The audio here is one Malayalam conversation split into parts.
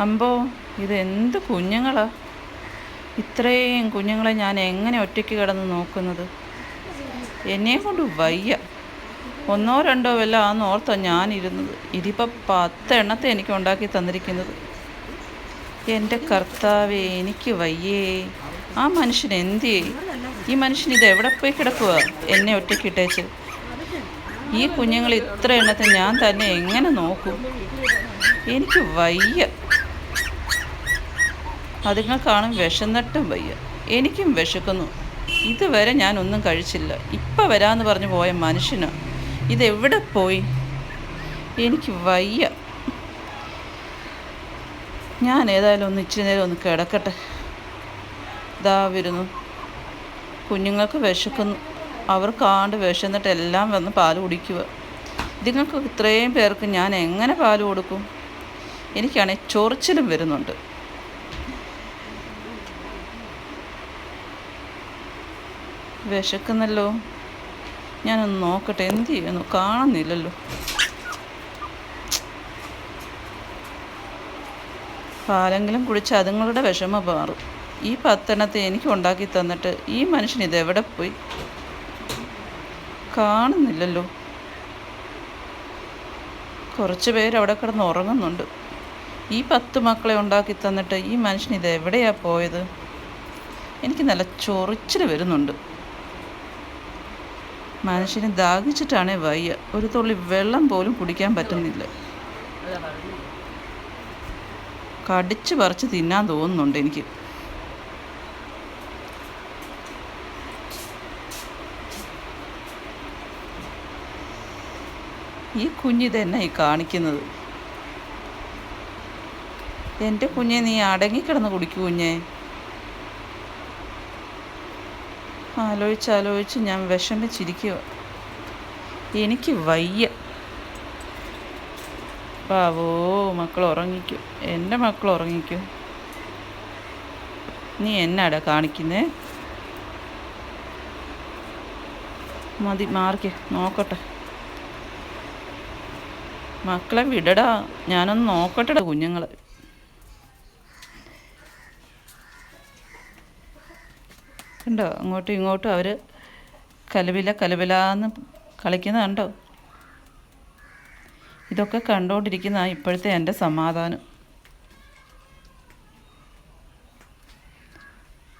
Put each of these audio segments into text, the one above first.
അമ്പോ ഇത് എന്ത് കുഞ്ഞുങ്ങളാ? ഇത്രയും കുഞ്ഞുങ്ങളെ ഞാൻ എങ്ങനെ ഒറ്റയ്ക്ക് കിടന്ന് നോക്കുന്നത്? എന്നെ കൊണ്ട് വയ്യ. ഒന്നോ രണ്ടോ വല്ല ആന്ന് ഓർത്താ ഞാനിരുന്നത്. ഇതിപ്പോൾ പത്തെണ്ണത്തെ എനിക്ക് ഉണ്ടാക്കി തന്നിരിക്കുന്നത്. എന്റെ കർത്താവേ എനിക്ക് വയ്യേ. ആ മനുഷ്യൻ എന്തിയേ? ഈ മനുഷ്യൻ ഇത് എവിടെ പോയി കിടക്കുക എന്നെ ഒറ്റയ്ക്ക് ഇട്ടേച്ച്. ഈ കുഞ്ഞുങ്ങൾ ഇത്ര എണ്ണത്തെ ഞാൻ തന്നെ എങ്ങനെ നോക്കും? എനിക്ക് വയ്യ. അതുങ്ങൾക്കാണ് വിശന്നിട്ടും വയ്യ. എനിക്കും വിശക്കുന്നു. ഇതുവരെ ഞാൻ ഒന്നും കഴിച്ചില്ല. ഇപ്പം വരാമെന്ന് പറഞ്ഞു പോയ മനുഷ്യന് ഇതെവിടെ പോയി? എനിക്ക് വയ്യ. ഞാൻ ഏതായാലും ഒന്ന് ഇച്ചിരി നേരം ഒന്ന് കിടക്കട്ടെ. ഇതാ വരുന്നു. കുഞ്ഞുങ്ങൾക്ക് വിശക്കുന്നു. കാണ്ട് വിശന്നിട്ട് എല്ലാം വന്ന് പാൽ കുടിക്കുക. ഇതുങ്ങൾക്ക് ഇത്രയും പേർക്ക് ഞാൻ എങ്ങനെ പാൽ കൊടുക്കും? എനിക്കാണെങ്കിൽ ചൊറിച്ചിലും വരുന്നുണ്ട്. വിശക്കുന്നല്ലോ. ഞാനൊന്ന് നോക്കട്ടെ എന്ത് ചെയ്യുന്നു? കാണുന്നില്ലല്ലോ. പാലെങ്കിലും കുടിച്ച് അതുങ്ങളുടെ വിഷമ മാറും. ഈ പത്തെണ്ണത്തെ എനിക്ക് ഉണ്ടാക്കി തന്നിട്ട് ഈ മനുഷ്യൻ ഇതെവിടെ പോയി? കാണുന്നില്ലല്ലോ. കുറച്ച് പേര് അവിടെ കിടന്ന് ഉറങ്ങുന്നുണ്ട്. ഈ പത്ത് മക്കളെ ഉണ്ടാക്കി തന്നിട്ട് ഈ മനുഷ്യൻ ഇത് എവിടെയാ പോയത്? എനിക്ക് നല്ല ചൊറിച്ചിൽ വരുന്നുണ്ട്. മനുഷ്യന് ദാഹിച്ചിട്ടാണേ വയ്യ. ഒരു തുള്ളി വെള്ളം പോലും കുടിക്കാൻ പറ്റുന്നില്ല. കടിച്ചു പറിച്ച് തിന്നാൻ തോന്നുന്നുണ്ട് എനിക്ക്. ഈ കുഞ്ഞിതെന്നെ ഈ കാണിക്കുന്നത്? എന്റെ കുഞ്ഞെ നീ അടങ്ങിക്കിടന്ന് കുടിക്കൂ കുഞ്ഞേ. ആലോചിച്ച് ആലോചിച്ച് ഞാൻ വിഷമിച്ചിരിക്കുക എനിക്ക് വയ്യ. പാവോ മക്കൾ ഉറങ്ങിക്കും. എന്റെ മക്കൾ ഉറങ്ങിക്കും. നീ എന്നാടാ കാണിക്കുന്നേ? മതി മാർക്ക് നോക്കട്ടെ. മക്കളെ വിടടാ. ഞാനൊന്ന് നോക്കട്ടെടാ കുഞ്ഞുങ്ങളെ. കണ്ടോ? അങ്ങോട്ടും ഇങ്ങോട്ടും അവർ കലവില കലവിലാന്ന് കളിക്കുന്നത് കണ്ടോ? ഇതൊക്കെ കണ്ടുകൊണ്ടിരിക്കുന്ന ഇപ്പോഴത്തെ എന്റെ സമാധാനം.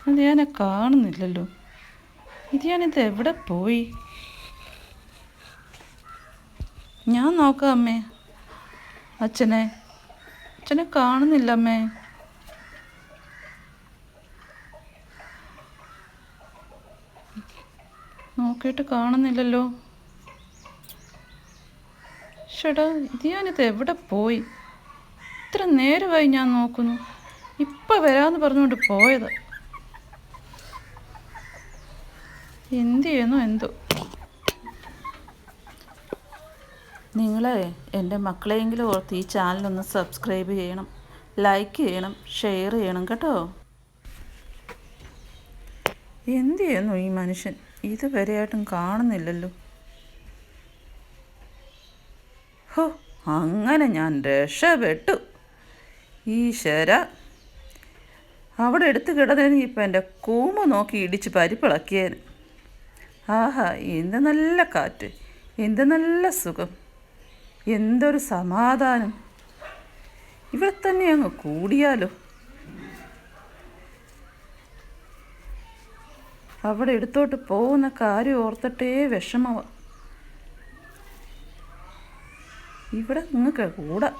അത് ഞാൻ കാണുന്നില്ലല്ലോ. ഇത് ഞാനിത് എവിടെ പോയി? ഞാൻ നോക്കാം അമ്മേ. അച്ഛനെ. അച്ഛനെ കാണുന്നില്ല അമ്മേ. നോക്കിയിട്ട് കാണുന്നില്ലല്ലോ. ഷടാ ഇത് ഞാനിത് എവിടെ പോയി? ഇത്ര നേരമായി ഞാൻ നോക്കുന്നു. ഇപ്പം വരാന്ന് പറഞ്ഞുകൊണ്ട് പോയത്. എന്ത് ചെയ്യുന്നു എന്തോ. നിങ്ങളെ എന്റെ മക്കളെയെങ്കിലും ഓർത്ത് ഈ ചാനലൊന്ന് സബ്സ്ക്രൈബ് ചെയ്യണം. ലൈക്ക് ചെയ്യണം ഷെയർ ചെയ്യണം കേട്ടോ. എന്ത് ചെയ്യുന്നു ഈ മനുഷ്യൻ. ഇതുവരെയായിട്ടും കാണുന്നില്ലല്ലോ. ഹോ അങ്ങനെ ഞാൻ രക്ഷപ്പെട്ടു. ഈശ്വര അവിടെ എടുത്തു കിടന്നതിന് ഇപ്പം എന്റെ കൂമ നോക്കി ഇടിച്ച് പരിപ്പിളക്കിയേന്. ആഹാ എന്ത് നല്ല കാറ്റ് എന്ത് നല്ല സുഖം എന്തൊരു സമാധാനം. ഇവിടെ തന്നെ അങ്ങ് കൂടിയാലോ? അവിടെ എടുത്തോട്ട് പോകുന്ന കാര്യം ഓർത്തിട്ടേ വിഷമവ. ഇവിടെ നിങ്ങൾക്ക് കൂടാ